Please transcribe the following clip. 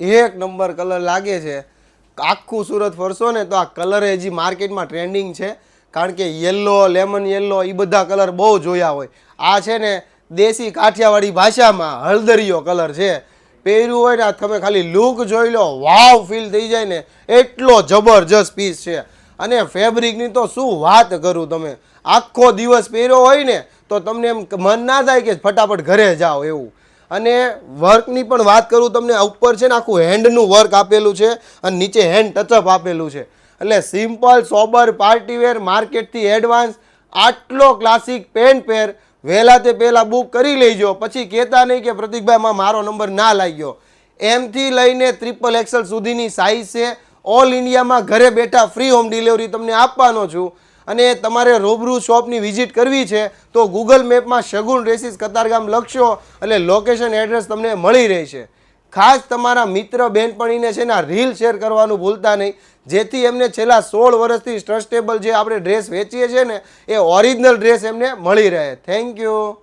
એક number colour લાગે છે. આખું સુરત ફરશો ને તો આ કલર હજી માર્કેટમાં ટ્રેન્ડિંગ છે. કારણ કે યલો લેમન યલો એ બધા કલર બહુ જોયા હોય. આ છે ને દેશી કાઠિયાવાડી ભાષામાં હળદરિયો કલર છે. પહેર્યું હોય ને તમે ખાલી લુક જોઈ લો વાવ ફીલ થઈ જાય ને એટલો જબરજસ્ત પીસ છે. અને ફેબ્રિકની તો શું વાત કરું તમે? આખો દિવસ પહેર્યો હોય ને તો તમને એમ મન ના થાય કે ફટાફટ ઘરે જાઓ એવું. અને વર્કની પણ વાત કરું તમને ઉપર છે ને આખું હેન્ડનું વર્ક આપેલું છે અને નીચે હેન્ડ ટચઅપ આપેલું છે. એટલે સિમ્પલ સોબર પાર્ટીવેર માર્કેટથી એડવાન્સ આટલો ક્લાસિક પેન્ટ પેર વહેલા તે પહેલાં બુક કરી લેજો. પછી કહેતા નહીં કે પ્રતિકભાઈમાં મારો નંબર ના લાગ્યો. એમથી લઈને ટ્રિપલ એક્સલ સુધીની સાઇઝ છે. ઓલ ઇન્ડિયામાં ઘરે બેઠા ફ્રી હોમ ડિલિવરી તમને આપવાનો છું. અને તમારે રૂબરૂ શોપની વિઝિટ કરવી છે, તો ગૂગલ મેપમાં શગુન રેસીસ કતારગામ લખશો એટલે લોકેશન એડ્રેસ તમને મળી રહેશે. ખાસ તમારા મિત્ર બહેનપણીને છે ને રીલ શેર કરવાનું ભૂલતા નહીં. જેથી એમને છેલ્લા સોળ વર્ષથી ટ્રસ્ટેબલ જે આપણે ડ્રેસ વેચીએ છીએ ને, એ ઓરિજિનલ ડ્રેસ એમને મળી રહે. Thank you